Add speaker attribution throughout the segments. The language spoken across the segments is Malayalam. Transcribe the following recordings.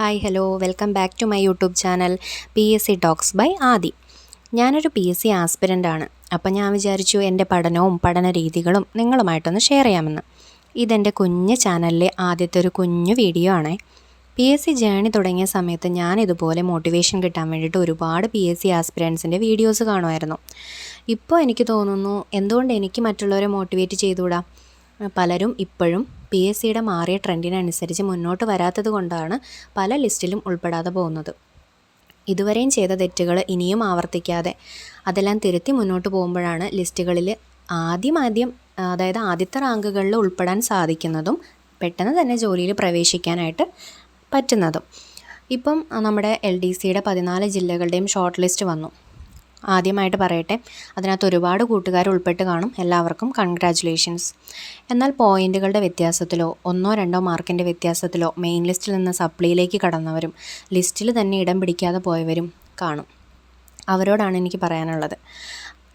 Speaker 1: Hi hello welcome back to my YouTube channel P S C talks by Adi ഞാനൊരു പി എസ് സി ആസ്പിരന്റ് ആണ്. അപ്പം ഞാൻ വിചാരിച്ചു എന്റെ പഠനവും പഠന രീതികളും നിങ്ങളുമായിട്ടൊന്ന് ഷെയർ ചെയ്യാമെന്ന്. ഇതെന്റെ കുഞ്ഞ് ചാനലിലെ ആദ്യത്തെ ഒരു കുഞ്ഞു വീഡിയോ ആണേ. പി എസ് സി ജേണി തുടങ്ങിയ സമയത്ത് ഞാൻ ഇതുപോലെ മോട്ടിവേഷൻ കിട്ടാൻ വേണ്ടിയിട്ട് ഒരുപാട് പി എസ് സി ആസ്പിരൻസിന്റെ വീഡിയോസ് കാണുമായിരുന്നു. ഇപ്പോൾ എനിക്ക് തോന്നുന്നു എന്തുകൊണ്ട് എനിക്ക് മറ്റുള്ളവരെ മോട്ടിവേറ്റ് ചെയ്തുകൂടാ? പലരും ഇപ്പോഴും പി എസ് സിയുടെ മാറിയ ട്രെൻഡിനനുസരിച്ച് മുന്നോട്ട് വരാത്തത് കൊണ്ടാണ് പല ലിസ്റ്റിലും ഉൾപ്പെടാതെ പോകുന്നത്. ഇതുവരെയും ചെയ്ത തെറ്റുകൾ ഇനിയും ആവർത്തിക്കാതെ അതെല്ലാം തിരുത്തി മുന്നോട്ട് പോകുമ്പോഴാണ് ലിസ്റ്റുകളിൽ ആദ്യം ആദ്യം അതായത് ആദ്യത്തെ റാങ്കുകളിൽ ഉൾപ്പെടാൻ സാധിക്കുന്നതും പെട്ടെന്ന് തന്നെ ജോലിയിൽ പ്രവേശിക്കാനായിട്ട് പറ്റുന്നതും. ഇപ്പം നമ്മുടെ എൽ ഡി സിയുടെ പതിനാല് ജില്ലകളുടെയും ഷോർട്ട് ലിസ്റ്റ് വന്നു. ആദ്യമായിട്ട് പറയട്ടെ. അതിനകത്ത് ഒരുപാട് കൂട്ടുകാർ ഉൾപ്പെട്ട് കാണും. എല്ലാവർക്കും കൺഗ്രാറ്റുലേഷൻസ് എന്നാൽ പോയിന്റുകളുടെ വ്യത്യാസത്തിലോ ഒന്നോ രണ്ടോ മാർക്കിന്റെ വ്യത്യാസത്തിലോ മെയിൻ ലിസ്റ്റിൽ നിന്ന് സപ്ലിയിലേക്ക് കടന്നവരും ലിസ്റ്റിൽ തന്നെ ഇടം പിടിക്കാതെ പോയവരും കാണും. അവരോടാണ് എനിക്ക് പറയാനുള്ളത്.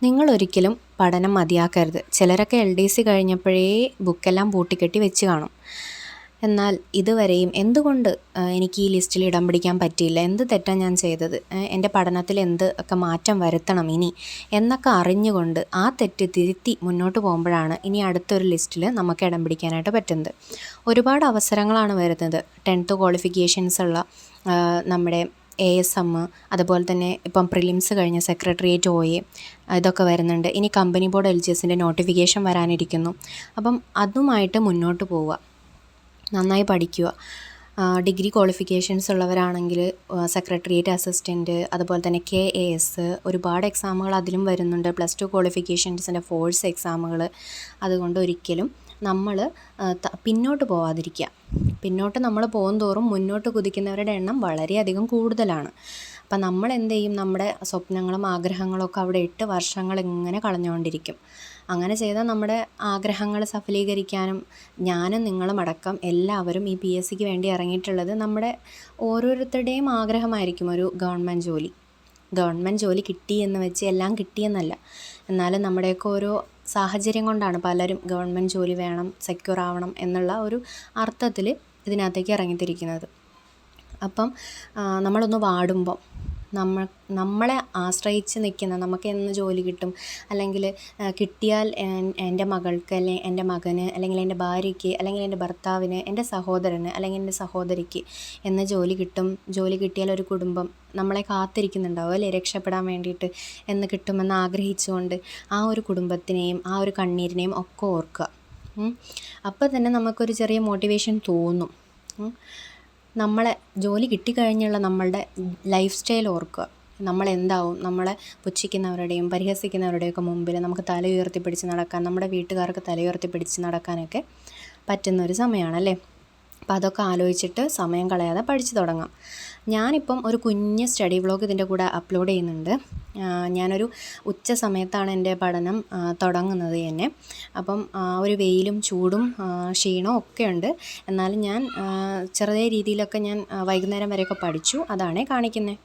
Speaker 1: നിങ്ങൾ ഒരിക്കലും പഠനം മതിയാക്കരുത്. ചിലരൊക്കെ എൽ ഡി സി കഴിഞ്ഞപ്പോഴേ ബുക്കെല്ലാം പൂട്ടിക്കെട്ടി വെച്ച് കാണും. എന്നാൽ ഇതുവരെയും എന്തുകൊണ്ട് എനിക്ക് ഈ ലിസ്റ്റിൽ ഇടം പിടിക്കാൻ പറ്റിയില്ല? എന്ത് തെറ്റാണ് ഞാൻ ചെയ്തത്? എന്റെ പഠനത്തിൽ എന്ത് ഒക്കെ മാറ്റം വരുത്തണം ഇനി? എന്നൊക്കെ അറിഞ്ഞുകൊണ്ട് ആ തെറ്റ് തിരുത്തി മുന്നോട്ട് പോകുമ്പോഴാണ് ഇനി അടുത്തൊരു ലിസ്റ്റിൽ നമുക്ക് ഇടം പിടിക്കാനായിട്ട് പറ്റുന്നത്. ഒരുപാട് അവസരങ്ങളാണ് വരുന്നത്. ടെൻത്ത് ക്വാളിഫിക്കേഷൻസ് ഉള്ള നമ്മുടെ എ എസ് എം അതുപോലെ തന്നെ ഇപ്പം പ്രിലിംസ് കഴിഞ്ഞ സെക്രട്ടേറിയറ്റ് ഒ എ ഇതൊക്കെ വരുന്നുണ്ട്. ഇനി കമ്പനി ബോർഡ് എൽ ജി എസിന്റെ നോട്ടിഫിക്കേഷൻ വരാനിരിക്കുന്നു. അപ്പം അതുമായിട്ട് മുന്നോട്ട് പോവുക. നന്നായി പഠിക്കുക. ഡിഗ്രി ക്വാളിഫിക്കേഷൻസ് ഉള്ളവരാണെങ്കിൽ സെക്രട്ടേറിയറ്റ് അസിസ്റ്റന്റ് അതുപോലെ തന്നെ കെ എ എസ് ഒരുപാട് എക്സാമുകൾ അതിലും വരുന്നുണ്ട്. പ്ലസ് ടു ക്വാളിഫിക്കേഷൻസിന്റെ ഫോഴ്സ് എക്സാമുകൾ അതുകൊണ്ട് ഒരിക്കലും നമ്മൾ പിന്നോട്ട് പോവാതിരിക്കുക. പിന്നോട്ട് നമ്മൾ പോകും തോറും മുന്നോട്ട് കുതിക്കുന്നവരുടെ എണ്ണം വളരെയധികം കൂടുതലാണ്. അപ്പം നമ്മൾ എന്ത് ചെയ്യും? നമ്മുടെ സ്വപ്നങ്ങളും ആഗ്രഹങ്ങളും ഒക്കെ അവിടെ എട്ട് വർഷങ്ങൾ ഇങ്ങനെ കളഞ്ഞുകൊണ്ടിരിക്കും. അങ്ങനെ ചെയ്താൽ നമ്മുടെ ആഗ്രഹങ്ങൾ സഫലീകരിക്കാനും ഞാനും നിങ്ങളും അടക്കം എല്ലാവരും ഈ പി എസ് സിക്ക് വേണ്ടി ഇറങ്ങിയിട്ടുള്ളത് നമ്മുടെ ഓരോരുത്തരുടെയും ആഗ്രഹമായിരിക്കും ഒരു ഗവൺമെന്റ് ജോലി. ഗവൺമെന്റ് ജോലി കിട്ടി എന്ന് വെച്ച് എല്ലാം കിട്ടിയെന്നല്ല എന്നാലും നമ്മുടെയൊക്കെ ഓരോ സാഹചര്യം കൊണ്ടാണ് പലരും ഗവൺമെന്റ് ജോലി വേണം സെക്യൂർ ആവണം എന്നുള്ള ഒരു അർത്ഥത്തിൽ ഇതിനകത്തേക്ക് ഇറങ്ങിത്തിരിക്കുന്നത്. അപ്പം നമ്മളൊന്ന് വാടുമ്പം നമ്മൾ നമ്മളെ ആശ്രയിച്ച് നിൽക്കുന്ന നമുക്ക് എന്ന് ജോലി കിട്ടും? അല്ലെങ്കിൽ കിട്ടിയാൽ എന്റെ മകൾക്ക് അല്ലെങ്കിൽ എന്റെ മകന് അല്ലെങ്കിൽ എന്റെ ഭാര്യയ്ക്ക് അല്ലെങ്കിൽ എന്റെ ഭർത്താവിന് എന്റെ സഹോദരന് അല്ലെങ്കിൽ എന്റെ സഹോദരിക്ക് എന്ന ജോലി കിട്ടും? ജോലി കിട്ടിയാൽ ഒരു കുടുംബം നമ്മളെ കാത്തിരിക്കുന്നുണ്ടാവും അല്ലേ? രക്ഷപ്പെടാൻ വേണ്ടിയിട്ട് എന്ന് കിട്ടുമെന്ന് ആഗ്രഹിച്ചുകൊണ്ട് ആ ഒരു കുടുംബത്തിനെയും ആ ഒരു കണ്ണീരിനെയും ഒക്കെ ഓർക്കുക. അപ്പോൾ തന്നെ നമുക്കൊരു ചെറിയ മോട്ടിവേഷൻ തോന്നും. നമ്മളെ ജോലി കിട്ടിക്കഴിഞ്ഞുള്ള നമ്മളുടെ ലൈഫ് സ്റ്റൈൽ ഓർക്കുക. നമ്മളെന്താവും? നമ്മളെ പുച്ഛിക്കുന്നവരുടെയും പരിഹസിക്കുന്നവരുടെയൊക്കെ മുമ്പിൽ നമുക്ക് തല ഉയർത്തിപ്പിടിച്ച് നടക്കാൻ നമ്മുടെ വീട്ടുകാർക്ക് തല ഉയർത്തിപ്പിടിച്ച് നടക്കാനൊക്കെ പറ്റുന്നൊരു സമയമാണല്ലേ? അപ്പോൾ അതൊക്കെ ആലോചിച്ചിട്ട് സമയം കളയാതെ പഠിച്ചു തുടങ്ങാം. ഞാനിപ്പം ഒരു കുഞ്ഞ് സ്റ്റഡി വ്ളോഗ് ഇതിന്റെ കൂടെ അപ്ലോഡ് ചെയ്യുന്നുണ്ട്. ഞാനൊരു ഉച്ച സമയത്താണ് എന്റെ പഠനം തുടങ്ങുന്നത് തന്നെ. അപ്പം ഒരു വെയിലും ചൂടും ക്ഷീണവും ഒക്കെ ഉണ്ട് എന്നാലും ഞാൻ ചെറിയ രീതിയിലൊക്കെ ഞാൻ വൈകുന്നേരം വരെയൊക്കെ പഠിച്ചു. അതാണേ കാണിക്കുന്നത്